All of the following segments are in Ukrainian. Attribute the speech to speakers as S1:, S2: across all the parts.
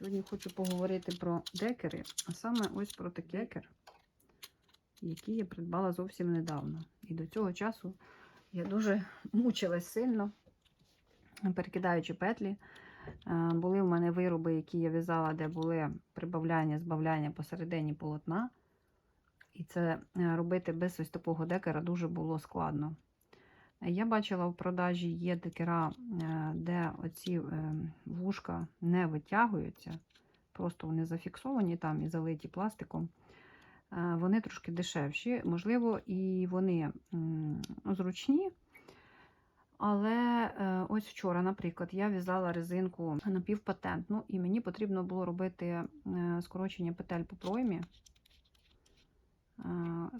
S1: Сьогодні хочу поговорити про декери, а саме ось про такий декер, який я придбала зовсім недавно. І до цього часу я дуже мучилась сильно, перекидаючи петлі. Е, Були в мене вироби, які я в'язала, де були прибавляння, збавляння посередині полотна. І це е, робити без ось такого декера дуже було складно. Я бачила в продажі є декера, е, де оці е, вушка не витягуються, просто вони зафіксовані там і залиті пластиком. Е, Вони трошки дешевші, можливо, і вони зручні. Але ось вчора, наприклад, я в'язала резинку напівпатентну, і мені потрібно було робити скорочення петель по проймі.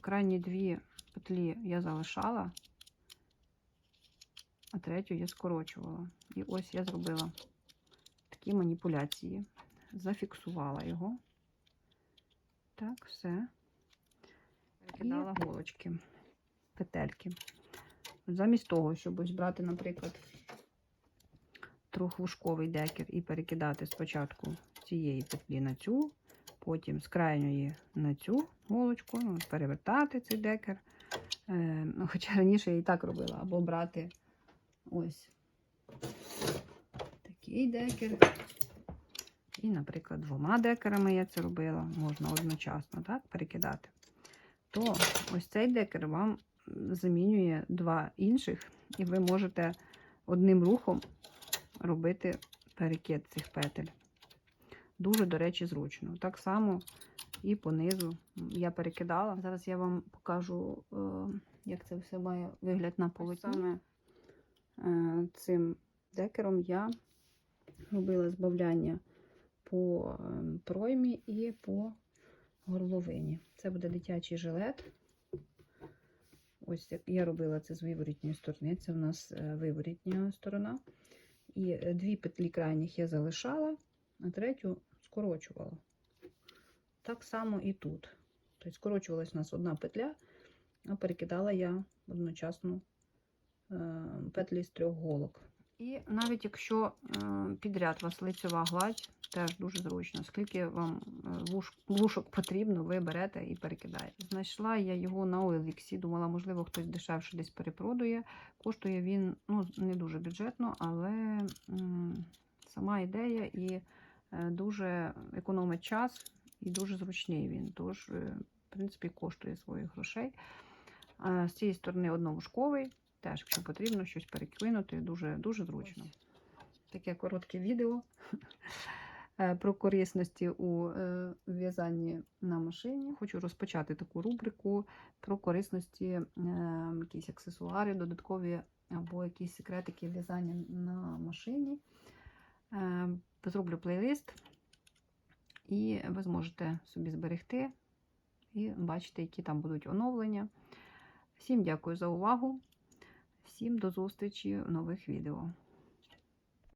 S1: Крайні дві петлі я залишала, а третю я скорочувала. І ось я зробила такі маніпуляції. Зафіксувала його. Так, все. Перекидала голочки, петельки. Замість того, щоб ось брати, наприклад, трьохвушковий декер і перекидати спочатку цієї петлі на цю, потім з крайньої на цю голочку, ну, перевертати цей декер. Е, ну, хоча раніше я і так робила, або брати ось такий декер. І, наприклад, двома декерами я це робила, можна одночасно так, перекидати. То ось цей декер вам замінює два інших, і ви можете одним рухом робити перекид цих петель. Дуже, до речі, зручно. Так само і понизу я перекидала. Зараз я вам покажу, е, як це все має вигляд на полотні. Е, цим декером я робила збавляння по е, проймі і по горловині. Це буде дитячий жилет. Ось я робила це з виворітньої сторони. Це в нас е, виворітня сторона. І е, дві петлі крайніх я залишала, а третю скорочувала. Так само і тут. Тобто скорочувалась у нас одна петля, а перекидала я одночасно петлі з трьох голок. І навіть якщо е, підряд вас лицева гладь, теж дуже зручно. Скільки вам е, вушок потрібно, ви берете і перекидаєте. Знайшла я його на OLX, думала, можливо, хтось дешевше десь перепродує. Коштує він ну, не дуже бюджетно, але сама ідея і е, дуже економить час і дуже зручний він. Тож, е, в принципі, коштує своїх грошей. Е, З цієї сторони одновушковий. Теж, якщо потрібно щось перекинути, дуже, дуже зручно. Таке коротке відео е, про корисності у е, в'язанні на машині. Хочу розпочати таку рубрику про корисності, е, якісь аксесуари, додаткові або якісь секретики в'язання на машині. Зроблю плейлист, і ви зможете собі зберегти і бачити, які там будуть оновлення. Всім дякую за увагу. Всім до зустрічі в нових відео.